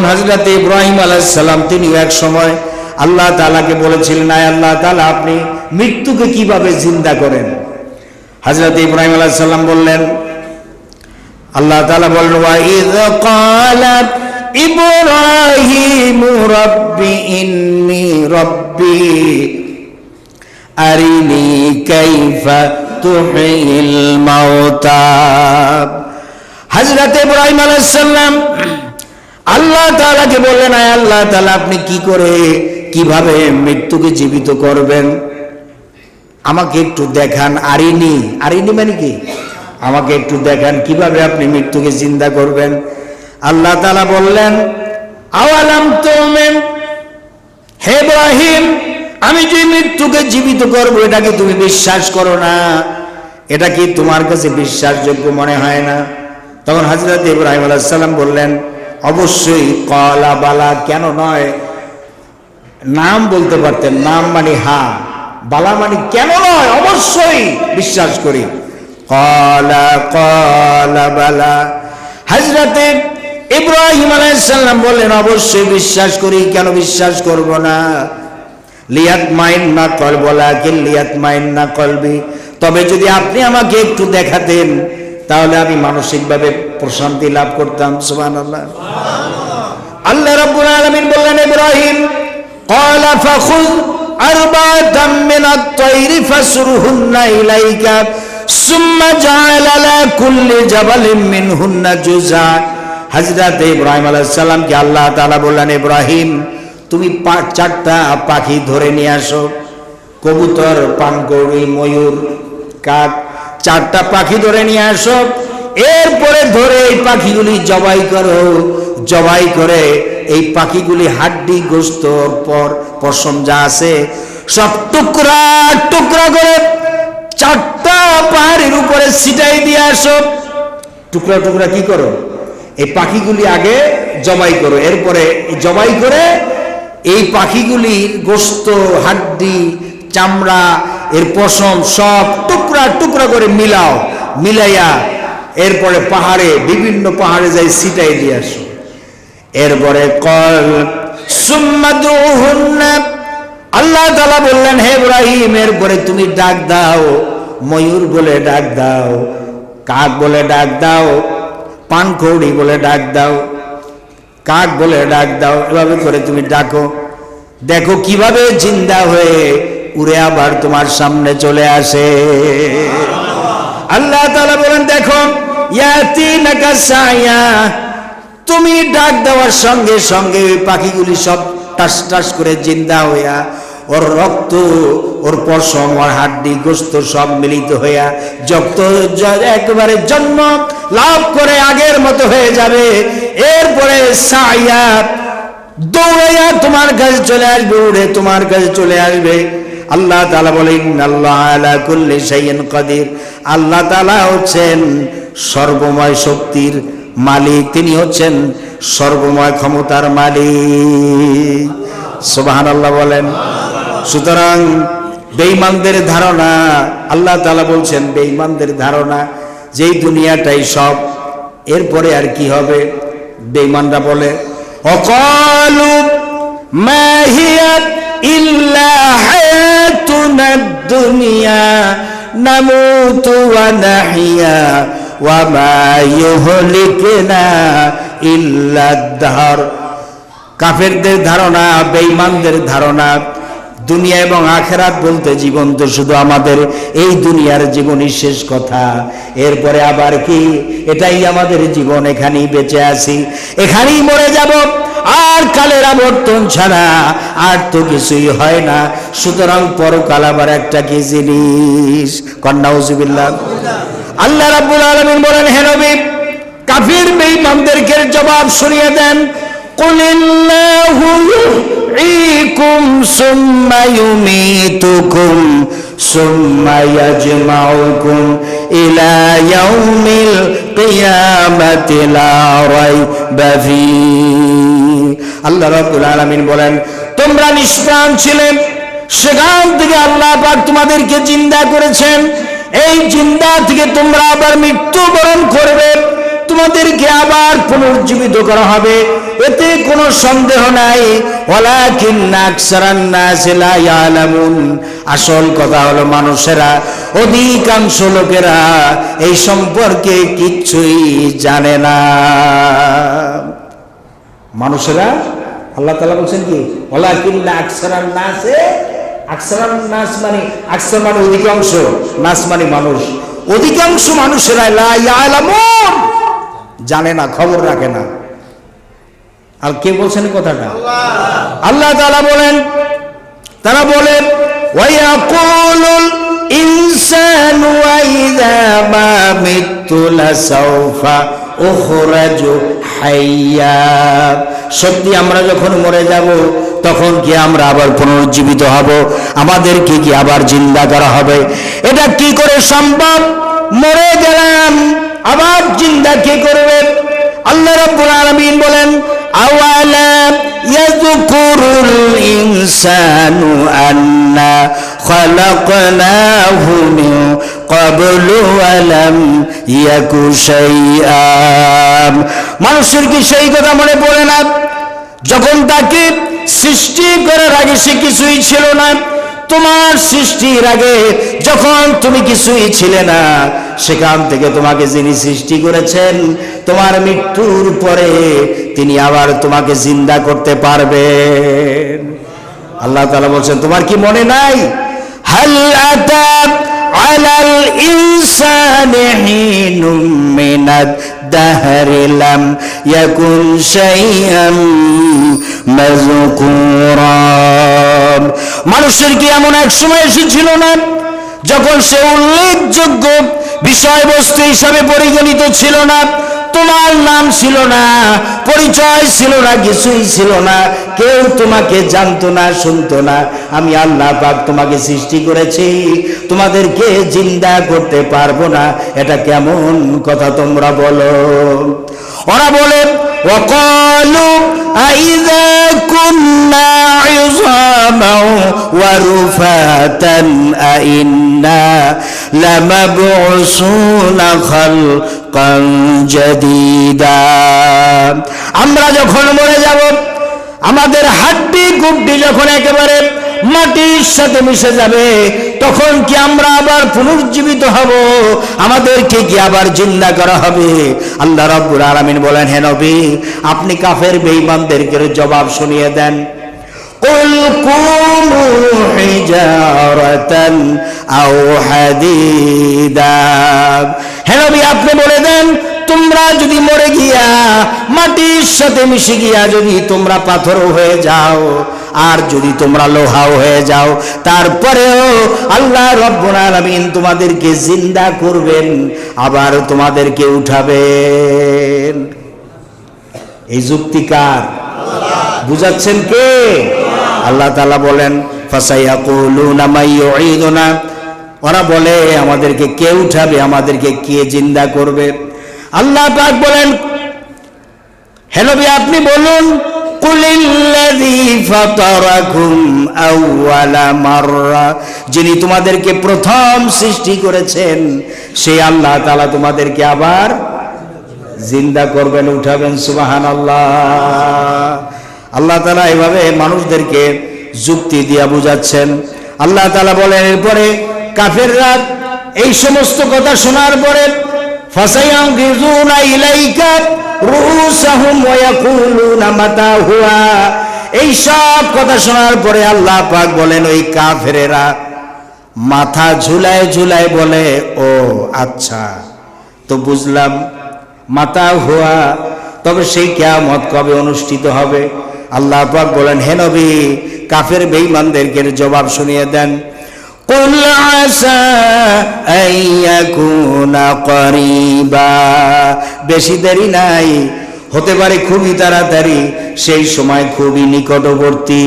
যেমন হাজরত ইব্রাহিম আলাইসাল্লাম তিনি এক সময় আল্লাহ তালাকে বলেছিলেন, আয় আল্লাহ তালা আপনি মৃত্যুকে কীভাবে জিন্দা করেন? হাজরত ইব্রাহিম আলাইসাল্লাম বললেন, আল্লাহ তালা বললেন ওয়াইদ কালাত ইব্রাহিম রব্বি ইন্নি রব্বি আরিনি কাইফা তুহিল মাউতা হযরত ইব্রাহিম আলাইহিস সালাম আল্লাহ তাআলাকে বললেন, আয় আল্লাহ তালা আপনি কি করে, কীভাবে মৃত্যুকে জীবিত করবেন? আমাকে একটু দেখান আরিনি। আরিনি মানে কি? আমাকে একটু দেখান কীভাবে আপনি মৃত্যুকে চিন্তা করবেন। আল্লাহ তালা বললেন, আওয়ালাম তুমিন, হে ইব্রাহিম, আমি যে মৃত্যুকে জীবিত করব এটা কি তুমি বিশ্বাস করো না। এটা কি তোমার কাছে বিশ্বাসযোগ্য মনে হয় না? তখন হজরত ইব্রাহিম আলাইসাল্লাম বললেন অবশ্যই কলা বালা কেন নয়? নাম বলতে পারতেন, নাম মানে হা, বালা মানে কেন নয়? অবশ্যই বিশ্বাস করি। কলা কলা বালা। হজরতে ইব্রাহিম আলাইসাল্লাম বললেন, অবশ্যই বিশ্বাস করি, কেন বিশ্বাস করব না? লিয়াত মাইন না কল বলা লিয়াত মাইন না কলবি। তবে যদি আপনি আমাকে একটু দেখাতেন তাহলে আমি মানসিকভাবে প্রশান্তি লাভ করতাম সুবান আল্লাহ আল্লাহ রাব্বুল আলামিন বললেন, ইব্রাহিম, ক্বালা ফাখুয আরবাতাম মিন আত-তাইর ফাসরহুন্না ইলাইকা, সুম্মা জাআল কুল্লি জাবালিন মিনহুন্না জুজা হযরত ইব্রাহিম আলাইহিস সালামকে আল্লাহ তাআলা বললেন, ইব্রাহিম, তুমি পাঁচ চারটা পাখি ধরে নিয়ে আসো। কবুতর, পানকৌড়ি, ময়ূর, কাক চারটা পাখি ধরে নিয়ে আসো। এরপরে ধরে এই পাখিগুলি জবাই করো। জবাই করে এই পাখিগুলি হাড্ডি, গোস্ত, পর, পশম যা আছে, সব টুকরা টুকরা করে চারটা পাহাড়ের উপরে ছিটাই দিয়ে আসো। টুকরা টুকরা কি করো? এই পাখিগুলি আগে জবাই করো। এরপরে জবাই করে এই পাখিগুলির গোস্ত, হাড্ডি, চামড়া এর পশম সব টুকরা টুকরা করে মিলাও, মিলাইয়া এরপরে পাহাড়ে, বিভিন্ন পাহাড়ে যাই সিটাই দিয়ে আসো। এরপরে কল আল্লাহ তালা বললেন, হে ইব্রাহিম, এরপরে তুমি ডাক দাও, ময়ূর বলে ডাক দাও, কাক বলে ডাক দাও, পানকৌড়ি বলে ডাক দাও, কাক বলে ডাক দাও, এভাবে করে তুমি ডাকো। দেখো কীভাবে জিন্দা হয়ে উড়ে আবার তোমার সামনে চলে আসে। আল্লাহ তাআলা বলেন, দেখো তুমি ডাক দেওয়ার সঙ্গে সঙ্গে ওই পাখিগুলি সব টাস টাস করে জিন্দা হইয়া, ওর রক্ত, ওর পশম, ওর হাড্ডি, গোস্ত সব মিলিত হইয়া, যত একেবারে জন্ম লাভ করে আগের মতো হয়ে যাবে। এরপরে সাইয়া দৌড়াইয়া তোমার কাছে চলে আসবে, উড়ে তোমার কাছে চলে আসবে। আল্লাহ তালা বলেন আল্লাহ আলা কুল্লি আল্লাহ তালা হচ্ছেন সর্বময় শক্তির মালিক। তিনি হচ্ছেন সর্বময় ক্ষমতার মালিক। সুবাহান আল্লাহ বলেন। সুতরাং বেঈমানদের ধারণা, আল্লাহ তালা বলছেন, বেঈমানদের ধারণা, যেই দুনিয়াটাই সব, এরপরে আর কি হবে? বেঈমানরা বলে, অকালু মা ওয়া নাহিয়া, ওয়া মা ইউহলিকুনা কাফেরদের ধারণা, বেঈমানদের ধারণা, দুনিয়া এবং আখেরাত বলতে জীবন তো শুধু আমাদের, এই দুনিয়ার জীবনই শেষ কথা। এরপরে আবার কি? এটাই আমাদের জীবন, এখানেই বেঁচে আছি। এখানেই মরে যাব। আর কালের আবর্তন ছাড়া আর তো কিছুই হয় না। সুতরাং পরকাল আবার একটা কি জিনিস? কন্যা কন্যাউজুবিল্লাহ আল্লাহ রাব্বুল আলামিন বলেন, হে নবী, কাফির বেঈমানদেরকে জবাব শুনিয়ে দেন, কুলিল্লাহু ইকুম সুম্মা ইউমিতুকুম সুম্মা ইয়াজমাউকুম। إلى يوم القيامة لا ريب فيه আল্লাহ রাব্বুল আলামিন বলেন তোমরা নিষ্প্রাণ ছিলে সেখান থেকে আল্লাহ পাক তোমাদেরকে জিন্দা করেছেন এই জিন্দা থেকে তোমরা আবার মৃত্যুবরণ করবে তোমাদেরকে আবার পুনর্জীবিত করা হবে। এতে কোনো সন্দেহ নাই। আসল কথা হলো মানুষেরা, অধিকাংশ লোকেরা এই সম্পর্কে কিচ্ছুই জানে না। মানুষেরা, আল্লাহ তাআলা বলছেন কি? ওয়ালাকিন্না আকসারান নাসে, আকসারান নাস মানে আকসার মানে অধিকাংশ, নাস মানে মানুষ। অধিকাংশ মানুষেরা লা ইয়ালামুন। জানে না, খবর রাখে না। আর কে বলছেন কথাটা? আল্লাহ তাআলা বলেন, তারা বলেন সত্যি আমরা যখন মরে যাব, তখন কি আমরা আবার পুনরুজ্জীবিত হব? আমাদেরকে কি আবার জিন্দা করা হবে? এটা কি করে সম্ভব? মরে গেলাম। আবার জিন্দা কে করবে? আল্লাহ রাব্বুল আলামিন বলেন, আওয়ালা ইয়াযকুরুল ইনসানু আন্না খালাকনাহু মিন ক্বাবলু ওয়া লাম ইয়াকু শাইআ মানুষের কি সেই কথা মনে পড়ে না? যখন তাকে সৃষ্টি করার আগে সে কিছুই ছিল না তোমার সৃষ্টির আগে যখন তুমি কিছুই ছিলে না, সেখান থেকে তোমাকে যিনি সৃষ্টি করেছেন, তোমার মৃত্যুর পরে তিনি আবার তোমাকে জিন্দা করতে পারবেন। আল্লাহ তাআলা বলছেন, তোমার কি মনে নাই? আলাল মানুষের কি এমন এক সময় এসেছিল না? যখন সে উল্লেখযোগ্য বিষয়বস্তু হিসাবে পরিগণিত ছিল না, তোমার নাম ছিল না, পরিচয় ছিল না, কিছুই ছিল না, কেউ তোমাকে জানতো না, শুনতো না। আমি আল্লাহ পাক তোমাকে সৃষ্টি করেছি, তোমাদেরকে জিন্দা করতে পারব না। এটা কেমন কথা তোমরা বলো? ওরা বলে وقالوا أئذا كنا عظاما ورفاتا أئنا لمبعوثون خلقا جديدا আমরা যখন মরে যাব আমাদের হাড্ডি গুড্ডি যখন একেবারে মাটির সাথে মিশে যাবে তখন কি আমরা আবার পুনর্জীবিত হব আমাদেরকে কি আবার জিন্দা করা হবে আল্লাহ রাব্বুল আলামিন বলেন হে নবী আপনি কাফের বেঈমানদেরকে জবাব শুনিয়ে দেন قل كونوا حجارة أو حديدا হে নবী আপনি বলে দেন তোমরা যদি মরে গিয়া মাটির সাথে মিশে গিয়া যদি তোমরা পাথরও হয়ে যাও আর যদি তোমরা লোহাও হয়ে যাও, তারপরেও আল্লাহ রব্বুল আলামিন তোমাদেরকে জিন্দা করবেন, আবার তোমাদেরকে উঠাবেন। এই যুক্তিকার বুঝাচ্ছেন কে? আল্লাহ তাআলা বলেন ওরা বলে, আমাদেরকে কে উঠাবে, আমাদেরকে কে জিন্দা করবে? আল্লাহ পাক বলেন, হে নবী, আপনি বলুন যিনি তোমাদেরকে প্রথম সৃষ্টি করেছেন, সেই আল্লাহ তাআলা তোমাদেরকে আবার জিন্দা করবেন, উঠাবেন সুবাহান আল্লাহ আল্লাহ তালা এভাবে মানুষদেরকে যুক্তি দিয়া বুঝাচ্ছেন। আল্লাহ তাআলা বলেন, এরপরে কাফেররা এই সমস্ত কথা শোনার পরে ফাসায়ানগিজুনা ইলাইকা এই সব কথা শোনার পরে আল্লাহ পাক বলেন, ওই কাফেরেরা মাথা ঝুলায় ঝুলায় বলে, ও আচ্ছা তো বুঝলাম মাতা হুয়া তবে সেই কেয়ামত কবে অনুষ্ঠিত হবে? আল্লাহ পাক বলেন, হে নবী, কাফের বেঈমানদেরকে জবাব শুনিয়ে দেন। قل عسى أن يكون قريبا বেশি দেরি নাই হতে পারে খুবই তাড়াতাড়ি সেই সময় খুবই নিকটবর্তী